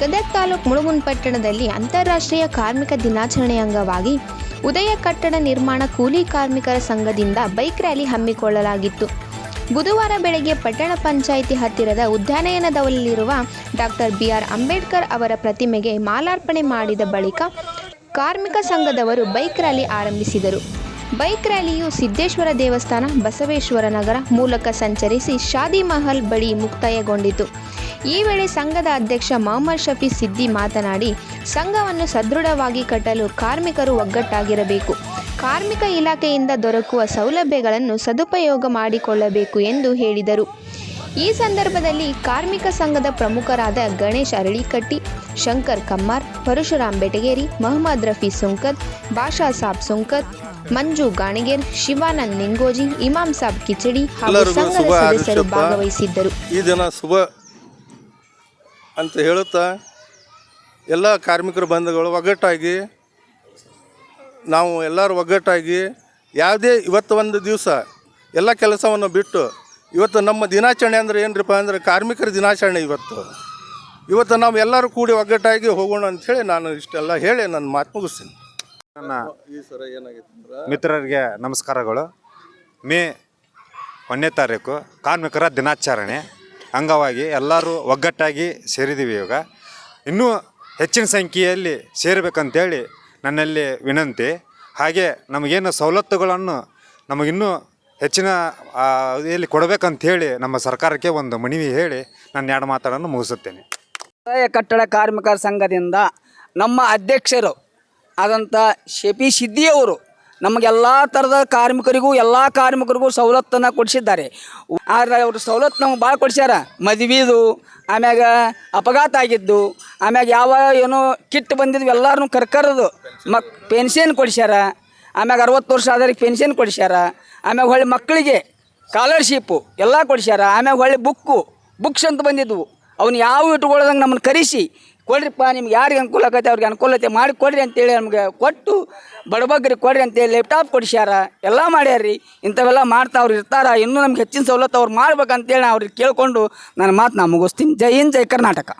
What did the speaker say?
ಗದಗ ತಾಲೂಕು ಮುಳುಗುನ್ ಪಟ್ಟಣದಲ್ಲಿ ಅಂತಾರಾಷ್ಟ್ರೀಯ ಕಾರ್ಮಿಕ ದಿನಾಚರಣೆ ಅಂಗವಾಗಿ ಉದಯ ಕಟ್ಟಡ ನಿರ್ಮಾಣ ಕೂಲಿ ಕಾರ್ಮಿಕರ ಸಂಘದಿಂದ ಬೈಕ್ ರ್ಯಾಲಿ ಹಮ್ಮಿಕೊಳ್ಳಲಾಗಿತ್ತು. ಬುಧವಾರ ಬೆಳಗ್ಗೆ ಪಟ್ಟಣ ಪಂಚಾಯಿತಿ ಹತ್ತಿರದ ಉದ್ಯಾನಯನದಲ್ಲಿರುವ ಡಾಕ್ಟರ್ ಬಿ ಆರ್ ಅಂಬೇಡ್ಕರ್ ಅವರ ಪ್ರತಿಮೆಗೆ ಮಾಲಾರ್ಪಣೆ ಮಾಡಿದ ಬಳಿಕ ಕಾರ್ಮಿಕ ಸಂಘದವರು ಬೈಕ್ ರ್ಯಾಲಿ ಆರಂಭಿಸಿದರು. ಬೈಕ್ ರ್ಯಾಲಿಯು ಸಿದ್ದೇಶ್ವರ ದೇವಸ್ಥಾನ, ಬಸವೇಶ್ವರ ನಗರ ಮೂಲಕ ಸಂಚರಿಸಿ ಶಾದಿ ಮಹಲ್ ಬಳಿ ಮುಕ್ತಾಯಗೊಂಡಿತು. ಈ ವೇಳೆ ಸಂಘದ ಅಧ್ಯಕ್ಷ ಮೊಹಮ್ಮದ್ ಶಫಿ ಸಿದ್ದಿ ಮಾತನಾಡಿ ಸಂಘವನ್ನು ಸದೃಢವಾಗಿ ಕಟ್ಟಲು ಕಾರ್ಮಿಕರು ಒಗ್ಗಟ್ಟಾಗಿರಬೇಕು. ಕಾರ್ಮಿಕ ಇಲಾಖೆಯಿಂದ ದೊರಕುವ ಸೌಲಭ್ಯಗಳನ್ನು ಸದುಪಯೋಗ ಮಾಡಿಕೊಳ್ಳಬೇಕು ಎಂದು ಹೇಳಿದರು. ಈ ಸಂದರ್ಭದಲ್ಲಿ ಕಾರ್ಮಿಕ ಸಂಘದ ಪ್ರಮುಖರಾದ ಗಣೇಶ್ ಅರಳಿಕಟ್ಟಿ ಶಂಕರ್ ಕಮ್ಮಾರ್ ಪರಶುರಾಮ್ ಬೆಟಗೇರಿ ಮೊಹಮ್ಮದ್ ರಫಿ ಸುಂಕತ್ ಬಾಷಾ ಸಾಬ್ ಸುಂಕತ್ ಮಂಜು ಗಾಣಿಗೇರ್ ಶಿವಾನಂದ್ ನಿಂಗೋಜಿ ಇಮಾಮ್ ಸಾಬ್ ಕಿಚಡಿ ಹಾಗೂ ಸಂಘದ ಸದಸ್ಯರು ಭಾಗವಹಿಸಿದ್ದರು. ಈ ದಿನ ಶುಭ ಅಂತ ಹೇಳುತ್ತಾ ಎಲ್ಲ ಕಾರ್ಮಿಕರ ಬಂಧುಗಳು ಒಗ್ಗಟ್ಟಾಗಿ ನಾವು ಎಲ್ಲರೂ ಒಗ್ಗಟ್ಟಾಗಿ ಯಾವುದೇ ಇವತ್ತು ಒಂದು ದಿವಸ ಎಲ್ಲ ಕೆಲಸವನ್ನು ಬಿಟ್ಟು ಇವತ್ತು ನಮ್ಮ ದಿನಾಚರಣೆ ಅಂದರೆ ಏನ್ರಿಪ್ಪ ಅಂದ್ರೆ ಕಾರ್ಮಿಕರ ದಿನಾಚರಣೆ ಇವತ್ತು. ಇವತ್ತು ನಾವು ಎಲ್ಲರೂ ಕೂಡಿ ಒಗ್ಗಟ್ಟಾಗಿ ಹೋಗೋಣ ಅಂಥೇಳಿ ನಾನು ಇಷ್ಟೆಲ್ಲ ಹೇಳಿ ನನ್ನ ಮಾತು ಮುಗಿಸ್ತೀನಿ. ನನ್ನ ಈ ಸರ ಏನಾಗಿತ್ತು ಮಿತ್ರರಿಗೆ ನಮಸ್ಕಾರಗಳು. ಮೇ ಒಂದನೇ ತಾರೀಕು ಕಾರ್ಮಿಕರ ದಿನಾಚರಣೆ. ಅಂಗವಾಗಿ ಎಲ್ಲರೂ ಒಗ್ಗಟ್ಟಾಗಿ ಸೇರಿದ್ದೀವಿ ಇವಾಗ. ಇನ್ನೂ ಹೆಚ್ಚಿನ ಸಂಖ್ಯೆಯಲ್ಲಿ ಸೇರಬೇಕಂತೇಳಿ ನನ್ನಲ್ಲಿ ವಿನಂತಿ. ಹಾಗೆ ನಮಗೇನು ಸವಲತ್ತುಗಳನ್ನು ನಮಗಿನ್ನೂ ಹೆಚ್ಚಿನ ಇಲ್ಲಿ ಕೊಡಬೇಕಂತೇಳಿ ನಮ್ಮ ಸರ್ಕಾರಕ್ಕೆ ಒಂದು ಮನವಿ ಹೇಳಿ ನನ್ನ ಎರಡು ಮಾತಾಡನ್ನು ಮುಗಿಸುತ್ತೇನೆ. ಕಟ್ಟಡ ಕಾರ್ಮಿಕರ ಸಂಘದಿಂದ ನಮ್ಮ ಅಧ್ಯಕ್ಷರು ಆದಂಥ ಶೆಪಿ ಸಿದ್ದಿಯವರು ನಮಗೆಲ್ಲ ಥರದ ಕಾರ್ಮಿಕರಿಗೂ, ಎಲ್ಲ ಕಾರ್ಮಿಕರಿಗೂ ಸವಲತ್ತನ್ನು ಕೊಡಿಸಿದ್ದಾರೆ. ಆದರೆ ಅವರು ಸವಲತ್ತು ನಮ್ಗೆ ಭಾಳ ಕೊಡಿಸ್ಯಾರ. ಮದುವೆದು, ಆಮ್ಯಾಗ ಅಪಘಾತ ಆಗಿದ್ದು, ಆಮ್ಯಾಗ ಯಾವ ಏನೋ ಕಿಟ್ ಬಂದಿದ್ವು ಎಲ್ಲರೂ ಕರ್ಕರದು. ಮಕ್, ಪೆನ್ಷನ್ ಕೊಡಿಸ್ಯಾರ. ಆಮ್ಯಾಗ ಅರವತ್ತು ವರ್ಷ ಆದವ್ರಿಗೆ ಪೆನ್ಷನ್ ಕೊಡಿಸ್ಯಾರ. ಆಮ್ಯಾಗ ಹೊಳ್ಳಿ ಮಕ್ಕಳಿಗೆ ಸ್ಕಾಲರ್ಶಿಪ್ಪು ಎಲ್ಲ ಕೊಡಿಸ್ಯಾರ. ಆಮ್ಯಾಗ ಹೊಳ್ಳಿ ಬುಕ್ಕು ಬುಕ್ಸ್ ಅಂತ ಬಂದಿದ್ವು. ಅವ್ನು ಯಾವ ಇಟ್ಕೊಳ್ಳೋದಂಗೆ ನಮ್ಮನ್ನು ಕರೆಸಿ ಕೊಡ್ರಿಪ್ಪ, ನಿಮ್ಗೆ ಯಾರಿಗೆ ಅನುಕೂಲ ಆಗತ್ತೆ ಅವ್ರಿಗೆ ಅನುಕೂಲತೆ ಮಾಡಿ ಕೊಡ್ರಿ ಅಂತೇಳಿ ನಮಗೆ ಕೊಟ್ಟು ಬಡಬಗ್ರಿ ಕೊಡ್ರಿ ಅಂತೇಳಿ ಲ್ಯಾಪ್ಟಾಪ್ ಕೊಡಿಸ್ಯಾರ. ಎಲ್ಲ ಮಾಡ್ಯಾರ್ರಿ. ಇಂಥವೆಲ್ಲ ಮಾಡ್ತಾ ಅವ್ರು ಇರ್ತಾರ. ಇನ್ನೂ ನಮ್ಗೆ ಹೆಚ್ಚಿನ ಸವಲತ್ತು ಅವ್ರು ಮಾಡ್ಬೇಕಂತೇಳಿ ಅವ್ರಿಗೆ ಕೇಳಿಕೊಂಡು ನನ್ನ ಮಾತು ನಾ ಮುಗಿಸ್ತೀನಿ. ಜೈ ಹಿಂದ್, ಜೈ ಕರ್ನಾಟಕ.